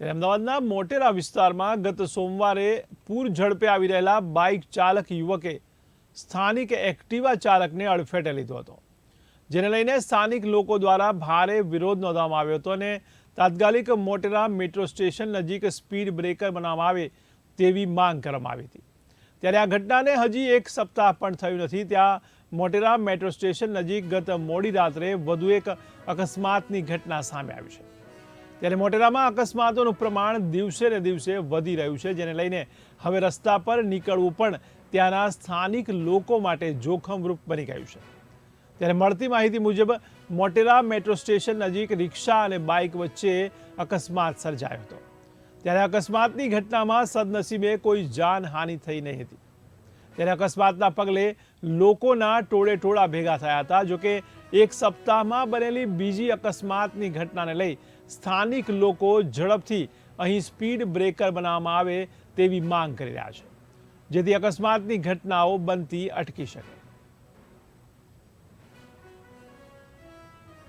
ત્યારે અમદાવાદના મોટેરા વિસ્તારમાં ગત સોમવારે પૂર ઝડપે આવી રહેલા બાઇક ચાલક યુવકે સ્થાનિક એક્ટિવા ચાલકને અડફેટે લીધો હતો, જેને લઈને સ્થાનિક લોકો દ્વારા ભારે વિરોધ નોંધવામાં આવ્યો હતો અને તાત્કાલિક મોટેરા મેટ્રો સ્ટેશન નજીક સ્પીડ બ્રેકર બનાવવામાં આવે તેવી માંગ કરવામાં આવી હતી. ત્યારે આ ઘટનાને હજી એક સપ્તાહ પણ થયું નથી. ત્યાં મોટેરા મેટ્રો સ્ટેશન નજીક ગત મોડી રાત્રે વધુ એક અકસ્માતની ઘટના સામે આવી છે. ત્યારે મોટેરામાં અકસ્માતોનું પ્રમાણ દિવસે ને દિવસે વધી રહ્યું છે, જેને લઈને હવે રસ્તા પર નીકળવું પણ ત્યાંના સ્થાનિક લોકો માટે જોખમરૂપ બની ગયું છે. ત્યારે મળતી માહિતી મુજબ, મોટેરા મેટ્રો સ્ટેશન નજીક રિક્ષા અને બાઇક વચ્ચે અકસ્માત સર્જાયો હતો. ત્યારે અકસ્માતની ઘટનામાં સદનસીબે કોઈ જાનહાનિ થઈ નહીં હતી. ત્યારે અકસ્માતના પગલે લોકોના ટોળે ટોળા ભેગા થયા હતા જોકે એક સપ્તાહમાં બનેલી બીજી અકસ્માતની ઘટનાને લઈ સ્થાનિક લોકો ઝડપથી અહીં સ્પીડ બ્રેકર બનાવવામાં આવે તેવી માંગ કરી રહ્યા છે, જેથી અકસ્માતની ઘટનાઓ બનતી અટકી શકે.